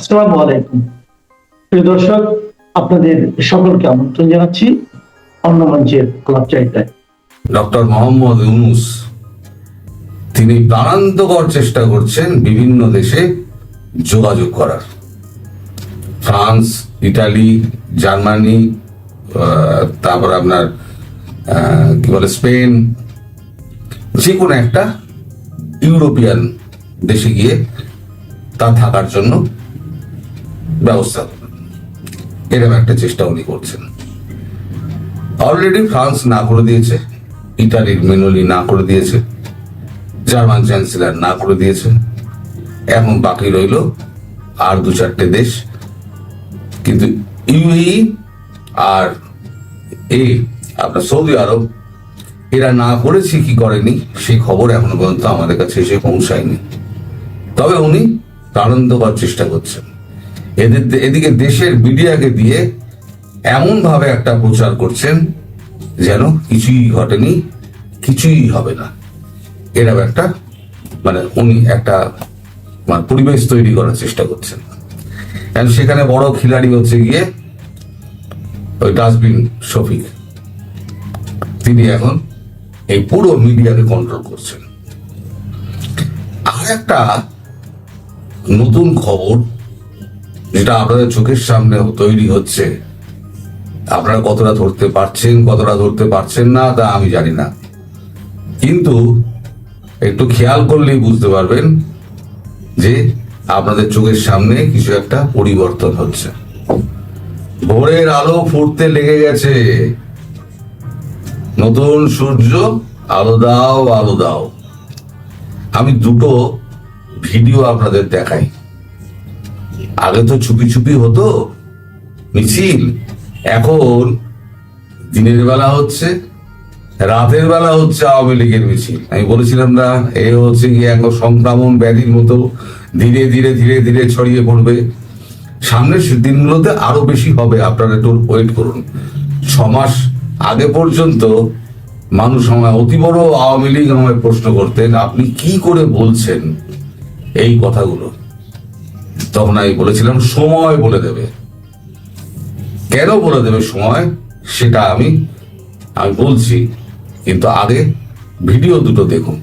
আসসালামু আলাইকুম। প্রিয় দর্শক, আপনাদের সকলকে আমন্ত্রণ জানাচ্ছি অন্য মঞ্চের আলাপ চাইতায় ডক্টর মোহাম্মদ ইউনুস, তিনি প্রাণান্তকর চেষ্টা করছেন বিভিন্ন দেশে যোগাযোগ করার। ফ্রান্স, ইটালি, জার্মানি তারপর আপনার কি বলে, স্পেন, যে কোনো একটা ইউরোপিয়ান দেশে গিয়ে তা থাকার জন্য ব্যবস্থা। এরকম একটা চেষ্টা উনি করছেন। অলরেডি ফ্রান্স না করে দিয়েছে ইটালির মেনলি না করে দিয়েছে জার্মান চ্যান্সেলর না করে দিয়েছে এখন বাকি রইল আর দু চারটে দেশ। কিন্তু ইউএই আর এ, আপনার সৌদি আরব, এরা না করেছে কি করেনি, সেই খবর এখনও পর্যন্ত আমাদের কাছে এসে পৌঁছায়নি। তবে উনি প্রানন্দ করার চেষ্টা করছেন। এদের এদিকে দেশের মিডিয়াকে দিয়ে এমন ভাবে একটা প্রচার করছেন যেন কিছুই ঘটেনি, কিছুই হবে না। এরকম একটা মানে উনি একটা মানে পরিবেশ তৈরি করার চেষ্টা করছেন। সেখানে বড় খিলাড়ি হচ্ছে গিয়ে ওই ডাস্টবিন শফিক। তিনি এখন এই পুরো মিডিয়াকে কন্ট্রোল করছেন। আর একটা নতুন খবর যেটা আপনাদের চোখের সামনে তৈরি হচ্ছে। আপনারা কতটা ধরতে পারছেন, কতটা ধরতে পারছেন না, তা আমি জানি না। কিন্তু একটু খেয়াল করলেই বুঝতে পারবেন যে আপনাদের চোখের সামনে কিছু একটা পরিবর্তন হচ্ছে। ভোরের আলো ফুটতে লেগে গেছে। নতুন সূর্য, আলো দাও আলো দাও। আমি দুটো ভিডিও আপনাদের দেখাই। আগে তো চুপি চুপি হতো। মিছিল। এখন দিনের বেলা হচ্ছে, রাতের বেলা হচ্ছে আওয়ামী লীগের মিছিল। আমি বলেছিলাম না, এ হচ্ছে কি এক সংক্রমণ ব্যাধির মতো ধীরে ধীরে ধীরে ধীরে ছড়িয়ে পড়বে। সামনের দিনগুলোতে আরও বেশি হবে, আপনারা একটু ওয়েট করুন। ছ মাস আগে পর্যন্ত মানুষ আমায়, অতি বড় আওয়ামী লীগ আমায় প্রশ্ন করতেন, আপনি কি করে বলছেন এই কথাগুলো? তখন আমি বলেছিলাম, সময় বলে দেবে। কেন বলে দেবে সময়? সেটা আমি আমি বলছি, কিন্তু আগে ভিডিও দুটো দেখুন।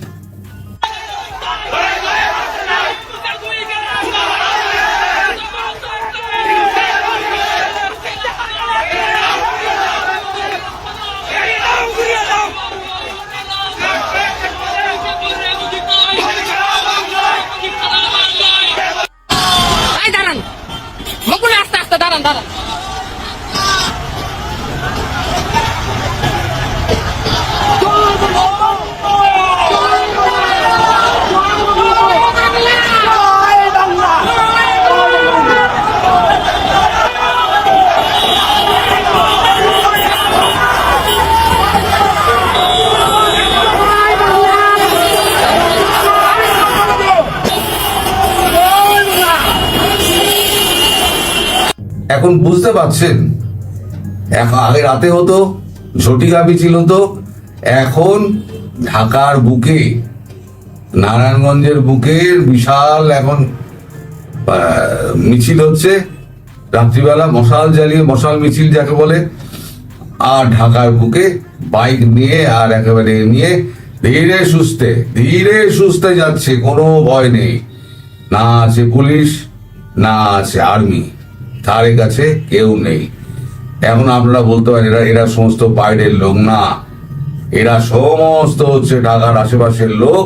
এখন বুঝতে পারছেন আগে রাতে হতো ঝটিকা মিছিল হতো এখন ঢাকার বুকে, নারায়ণগঞ্জের বুকে বিশাল এখন মিছিল হচ্ছে, রাত্রিবেলা মশাল জ্বালিয়ে, মশাল মিছিল যাকে বলে, আর ঢাকার বুকে বাইক নিয়ে আর একেবারে নিয়ে ধীরে সুস্থে ধীরে সুস্থে যাচ্ছে, কোনো ভয় নেই, না আছে পুলিশ, না আছে আর্মি। তার কাছে কেউ নেই। এখন আপনারা বলতে পারেন, এরা এরা সমস্ত বাইরের লোক। না, এরা সমস্ত হচ্ছে ঢাকার আশেপাশের লোক।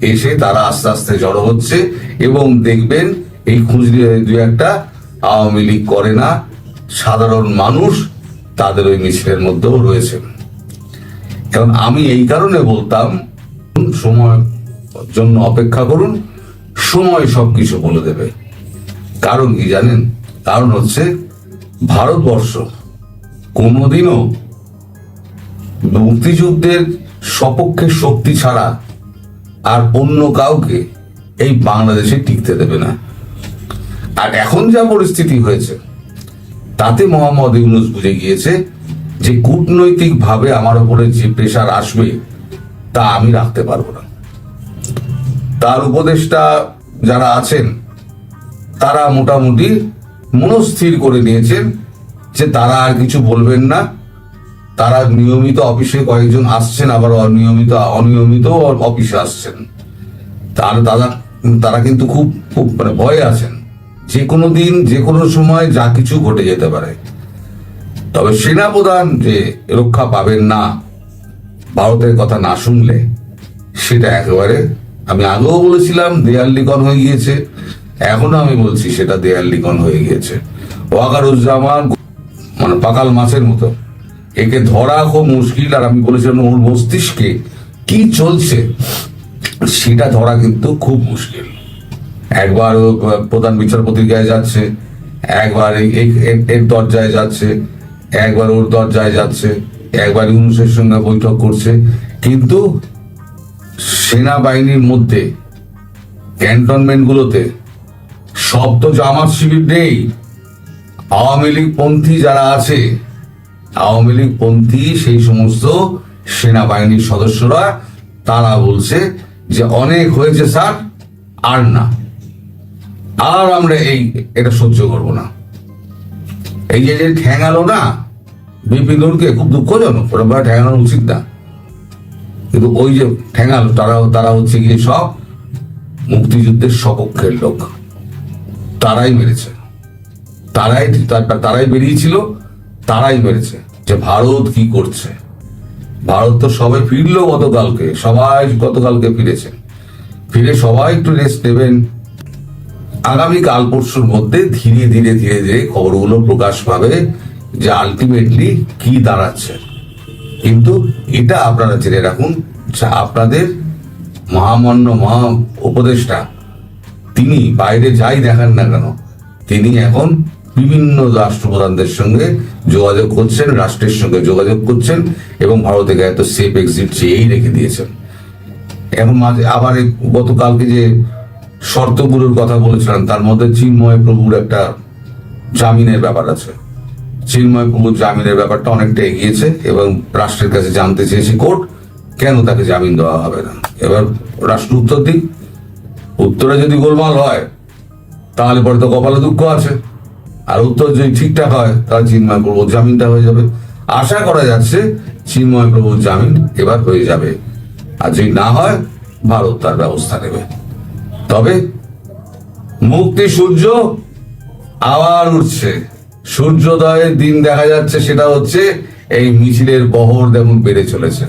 এসে তারা আস্তে আস্তে জড়ো হচ্ছে এবং দেখবেন এই খুঁজলি দু একটা আওয়ামী লীগ করে না, সাধারণ মানুষ তাদের ওই মিছিলের মধ্যেও রয়েছে। কারণ আমি এই কারণে বলতাম, সময় জন্য অপেক্ষা করুন, সময় সবকিছু বলে দেবে। কারণ কি জানেন? কারণ হচ্ছে ভারতবর্ষ কোনোদিনও মুক্তিযুদ্ধের সপক্ষে শক্তি ছাড়া আর অন্য কাউকে এই বাংলাদেশে টিকতে দেবে না। আর এখন যা পরিস্থিতি হয়েছে, তাতে মোহাম্মদ ইউনুস বুঝে গিয়েছে যে কূটনৈতিক ভাবে আমার উপরে যে প্রেশার আসবে, তা আমি রাখতে পারব না। তার উপদেষ্টা যারা আছেন, তারা মোটামুটি মনস্থির করে নিয়েছেন যে তারা আর কিছু বলবেন না। তারা নিয়মিত অফিসে কয়েকজন আসছেন, আবার অনিয়মিত অনিয়মিত অফিসে আসছেন। তার তারা তারা কিন্তু খুব খুব মানে ভয়ে আছেন। যে কোনো দিন, যে কোনো সময় যা কিছু ঘটে যেতে পারে। তবে সেনাপ্রধান যে রক্ষা পাবেন না, ভারতের কথা না শুনলে, সেটা একেবারে, আমি আগেও বলেছিলাম, দেয়াল লিখন হয়ে গিয়েছে। এখনও আমি বলছি সেটা দেয়াল লিখন হয়ে গিয়েছে। ওয়াকারুজ্জামান মানে পাকাল মাছের মতো। একে ধরা খুব মুশকিল, আর আমি বলেছিলাম ওর মস্তিষ্কে কি চলছে, সেটা ধরা কিন্তু খুব মুশকিল। একবার প্রধান বিচারপতির গায়ে যাচ্ছে, একবার এর দরজায় যাচ্ছে, একবার ওর দরজায় যাচ্ছে, একবার ইউনুসের সঙ্গে বৈঠক করছে। কিন্তু সেনাবাহিনীর মধ্যে ক্যান্টনমেন্টগুলোতে সব তো জামাত শিবির নেই। আওয়ামী লীগ পন্থী যারা আছে, আওয়ামী লীগ পন্থী, সেই সমস্ত সেনাবাহিনীর সদস্যরা, তারা বলছে যে অনেক হয়েছে স্যার, আর না। আর আমরা এই, এটা সহ্য করব না। এই যে যে ঠ্যাঙালো না বিপিনুরকে খুব দুঃখজনক, ওরা ঠ্যাঙানো উচিত না। কিন্তু ওই যে ঠ্যাঙালো তারা তারা হচ্ছে গিয়ে সব মুক্তিযুদ্ধের সপক্ষের লোক। তারাই মেরেছে। তারাই তার- তারাই বেরিয়েছিল, তারাই মেরেছে। যে ভারত কি করছে? ভারত তো সবাই ফিরলো গতকালকে, সবাই গতকালকে ফিরেছে। ফিরে সবাই একটু রেস্ট নেবেন। আগামী কাল পরশুর মধ্যে ধীরে ধীরে ধীরে ধীরে খবরগুলো প্রকাশ পাবে যে আলটিমেটলি কি দাঁড়াচ্ছে। কিন্তু এটা আপনারা জেনে রাখুন যে আপনাদের মহামান্য মহা উপদেষ্টা তিনি বাইরে যাই দেখান না কেন, তিনি এখন বিভিন্ন রাষ্ট্রপ্রধানদের সঙ্গে যোগাযোগ করছেন, রাষ্ট্রের সঙ্গে যোগাযোগ করছেন এবং ভারতকে এত সেফ এক্সিট চেয়েই রেখে দিয়েছেন। এখন মাঝে আবার গতকালকে যে শর্তগুলোর কথা বলেছিলাম, তার মধ্যে চিন্ময় প্রভুর একটা জামিনের ব্যাপার আছে। চিন্ময় প্রভুর জামিনের ব্যাপারটা অনেকটা এগিয়েছে এবং রাষ্ট্রের কাছে জানতে চেয়েছে, কোর্ট কেন তাকে জামিন দেওয়া হবে না? এবার রাষ্ট্র উত্তর দিক উত্তরে যদি গোলমাল হয়, তাহলে পরে তো কপালে দুঃখ আছে। আর উত্তর যদি ঠিকঠাক হয়, তাহলে চিন্ময় প্রভুর জামিনটা হয়ে যাবে। আশা করা যাচ্ছে চিন্ময় প্রভুর জামিন এবার হয়ে যাবে। আর যদি না হয়, ভারত তার ব্যবস্থা নেবে। তবে মুক্তি সূর্য আবার উঠছে। সূর্যোদয়ের দিন দেখা যাচ্ছে, সেটা হচ্ছে এই মিছিলের বহর যেমন বেড়ে চলেছে।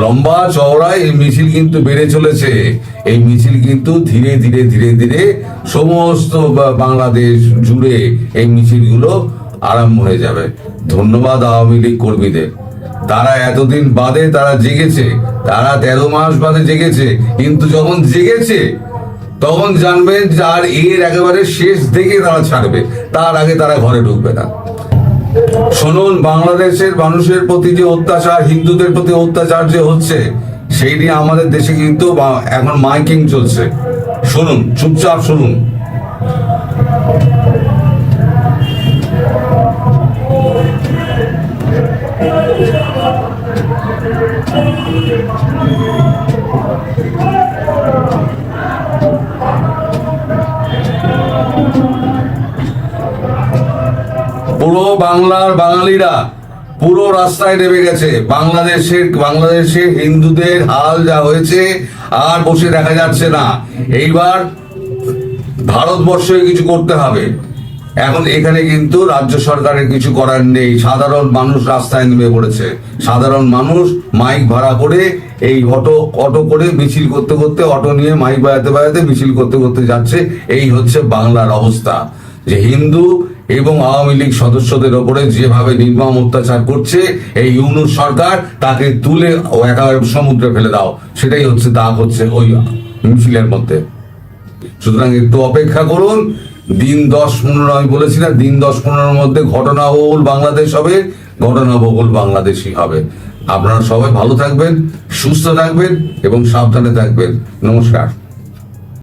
লম্বা চওড়ায় এই মিছিল কিন্তু বেড়ে চলেছে। এই মিছিল কিন্তু ধীরে ধীরে ধীরে ধীরে সমস্ত বাংলাদেশ জুড়ে এই মিছিলগুলো আরম্ভ হয়ে যাবে। ধন্যবাদ আওয়ামী লীগ কর্মীদের। তারা এতদিন বাদে তারা জেগেছে। তারা তেরো মাস বাদে জেগেছে। কিন্তু যখন জেগেছে, তখন জানবেন যে আর এর একেবারে শেষ দেখে তারা ছাড়বে। তার আগে তারা ঘরে ঢুকবে না। শুনুন, বাংলাদেশের মানুষের প্রতি যে অত্যাচার, হিন্দুদের প্রতি অত্যাচার যে হচ্ছে, সেই নিয়ে আমাদের দেশে কিন্তু এখন মাইকিং চলছে। শুনুন, চুপচাপ শুনুন। বাংলার বাঙালিরা পুরো রাস্তায় নেমে গেছে। বাংলাদেশের বাংলাদেশের হিন্দুদের হাল যা হয়েছে আর বসে দেখা যাচ্ছে না। এইবার ভারতবর্ষে কিছু করতে হবে। এখন এখানে কিন্তু রাজ্য সরকারের কিছু করার নেই। সাধারণ মানুষ রাস্তায় নেমে পড়েছে। সাধারণ মানুষ মাইক ভাড়া করে এই অটো অটো করে মিছিল করতে করতে, অটো নিয়ে মাইক বাজাতে বাজাতে মিছিল করতে করতে যাচ্ছে। এই হচ্ছে বাংলার অবস্থা। যে হিন্দু এবং আওয়ামী লীগ সদস্যদের ওপরে যেভাবে নির্মম অত্যাচার করছে, এই ইউনুস সরকার তাকে তুলে একেবারে সমুদ্রে ফেলে দাও। সেটাই হচ্ছে, দাগ হচ্ছে ওই মিছিলের মধ্যে। সুতরাং একটু অপেক্ষা করুন, দিন দশ পনেরো, আমি বলেছি না, দিন দশ পনেরোর মধ্যে ঘটনা বহুল বাংলাদেশ হবে, ঘটনা বহুল বাংলাদেশই হবে। আপনারা সবাই ভালো থাকবেন, সুস্থ থাকবেন এবং সাবধানে থাকবেন। নমস্কার।